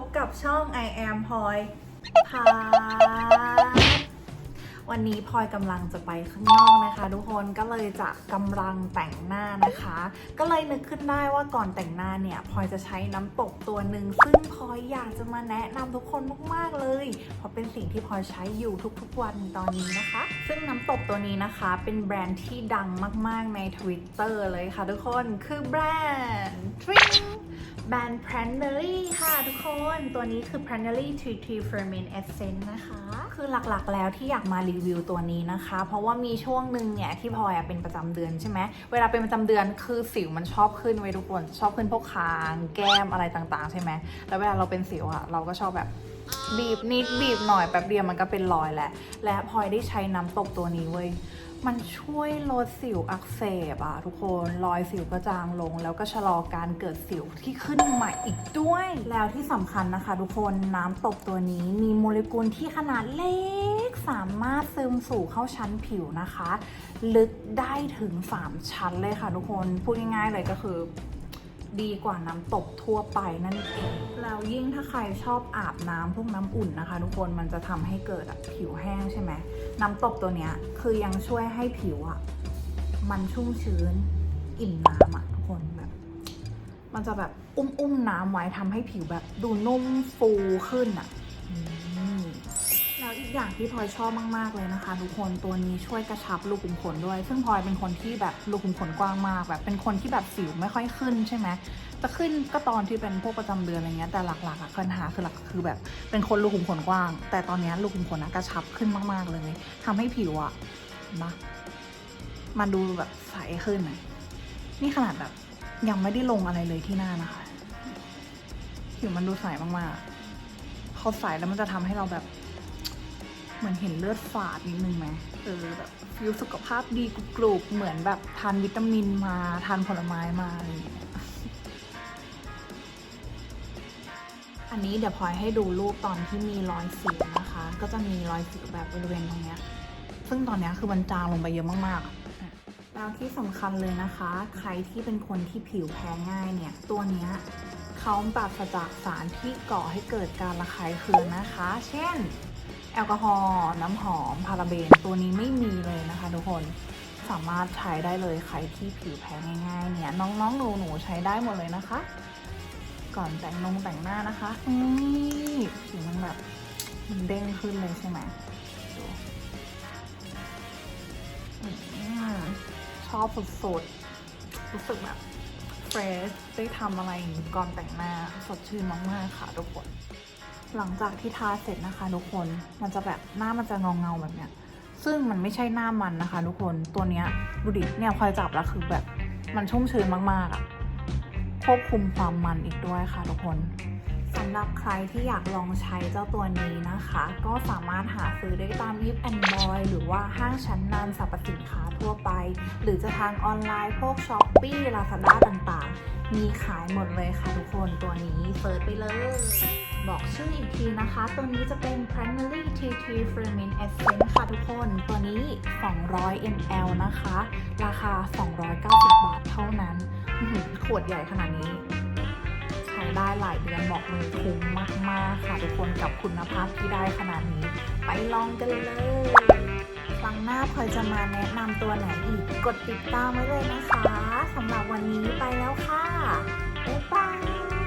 บกับช่อง I am พลอยพาวันนี้พลอยกำลังจะไปข้างนอกนะคะ ทุกคนก็เลยจะกำลังแต่งหน้านะคะ ก็เลยนึกขึ้นได้ว่าก่อนแต่งหน้าเนี่ยพลอยจะใช้น้ำตกตัวหนึ่งซึ่งพลอยอยากจะมาแนะนำทุกคนมากๆเลย เพราะเป็นสิ่งที่พลอยใช้อยู่ทุกๆวันตอนนี้นะคะ ซึ่งน้ำตกตัวนี้นะคะเป็นแบรนด์ที่ดังมากๆใน Twitter เลยค่ะทุกคนคือแบรนด์ทร แบรนด์ p r a n e r y ค่ะทุกคน ตัวนี้คือ p r a n e r y Tea Tree Ferment Essence นะคะ คือหลักๆแล้วที่อยากมารีวิวตัวนี้นะคะ เพราะว่ามีช่วงหนึ่งเนี่ยที่พลอยเป็นประจำเดือนใช่ไหม เวลาเป็นประจำเดือนคือสิวมันชอบขึ้นไว้ยทุกคน ชอบขึ้นพวกคาง แก้มอะไรต่างๆ ใช่ไหม แล้วเวลาเราเป็นสิวอะเราก็ชอบแบบบีบนิดบีบหน่อยแป๊บเดียวมันก็เป็นรอยแหละ และพลอยได้ใช้น้ำตกตัวนี้เว้ย มันช่วยลดสิวอักเสบอะทุกคนรอยสิวก็จางลง แล้วก็ชะลอการเกิดสิวที่ขึ้นใหม่อีกด้วย แล้วที่สำคัญนะคะ ทุกคนน้ำตกตัวนี้มีโมเลกุลที่ขนาดเล็กสามารถซึมสู่เข้าชั้นผิวนะคะ ลึกได้ถึง 3 ชั้นเลยค่ะทุกคน พูดง่ายๆเลยก็คือ ดีกว่าน้ำตกทั่วไปนั่นเองแล้วยิ่งถ้าใครชอบอาบน้ำพวกน้ำอุ่นนะคะ ทุกคนมันจะทำให้เกิดผิวแห้งใช่ไหมน้ำตกตัวเนี้ยคือยังช่วยให้ผิวอะมันชุ่มชื้นอิ่มน้ำอะทุกคนแบบ มันจะแบบอุ้มอุ้มน้ำไว้ทำให้ผิวแบบดูนุ่มฟูขึ้นอะ อย่างที่พลอยชอบมาก ๆ เลยนะคะ ทุกคนตัวนี้ช่วยกระชับรูขุมขนด้วย ซึ่งพลอยเป็นคนที่แบบรูขุมขนกว้างมากแบบเป็นคนที่แบบสิวไม่ค่อยขึ้นใช่ไหมจะขึ้นก็ตอนที่เป็นพวกประจำเดือนอะไรเงี้ยแต่หลักๆอะปัญหาคือหลักคือแบบเป็นคนรูขุมขนกว้าง แต่ตอนนี้รูขุมขนอะกระชับขึ้นมากๆเลยทำให้ผิวอะนะมันดูแบบใสขึ้นนี่ขนาดแบบยังไม่ได้ลงอะไรเลยที่หน้านะคะผิวมันดูใสมากๆพอใสแล้วมันจะทำให้เราแบบ เหมือนเห็นเลือดฝาดนิดนึงไหมเออแบบฟิลสุขภาพดีกรุบๆเหมือนแบบทานวิตามินมาทานผลไม้มาอะไรอย่างเงี้ยอันนี้เดี๋ยวพลอยให้ดูรูปตอนที่มีรอยสิวนะคะ ก็จะมีรอยสิวแบบบริเวณตรงเนี้ย ซึ่งตอนเนี้ยคือมันจางลงไปเยอะมากๆอะแล้วที่สำคัญเลยนะคะ ใครที่เป็นคนที่ผิวแพ้ง่ายเนี่ย ตัวเนี้ยเขาปราศจากสารที่ก่อให้เกิดการระคายเคืองนะคะ เช่น แอลกอฮอล์น้ำหอมพาราเบนตัวนี้ไม่มีเลยนะคะทุกคนสามารถใช้ได้เลยใครที่ผิวแพ้ง่ายๆเนี่ยน้องๆหนูๆใช้ได้หมดเลยนะคะ ก่อนแต่งนงแต่งหน้านะคะนี่ผิวมันแบบมันเด้งขึ้นเลยใช่ไหมดูชอบสุดๆรู้สึกแบบเฟรชได้ทำอะไรก่อนแต่งหน้าสดชื่นมากๆค่ะทุกคน หลังจากที่ทาเสร็จนะคะทุกคน มันจะแบบหน้ามันจะเงาเงาแบบเนี้ย ซึ่งมันไม่ใช่หน้ามันนะคะทุกคน ตัวเนี้ยดูดิ เนี่ยพลอยจับแล้วคือแบบมันชุ่มชื้นมากๆอะควบคุมความมันอีกด้วยค่ะทุกคนสำหรับใครที่อยากลองใช้เจ้าตัวนี้นะคะ ก็สามารถหาซื้อได้ตามยิปแอนบอยหรือว่าห้างชั้นนำสรรพสินค้าทั่วไป หรือจะทางออนไลน์พวก s h อ p e e Lazada ต่างๆ มีขายหมดเลยค่ะทุกคนตัวนี้เปิดไปเลย บอกชื่ออีกทีนะคะ ตัวนี้จะเป็น p r a n e r y T T Ferment Essence ค่ะทุกคน ตัวนี้ 200 ml นะคะ ราคา 290 บาทเท่านั้นหขวดใหญ่ขนาดนี้ใช้ได้หลายเดือนบอกเลยคุ้มมาก ๆ ค่ะทุกคนกับคุณภาพที่ได้ขนาดนี้ ไปลองกันเลย รั้งหน้าพลอยจะมาแนะนำตัวไหนอีก กดติดตามไว้เลยนะคะสำหรับวันนี้ไปแล้วค่ะ บ๊ายบาย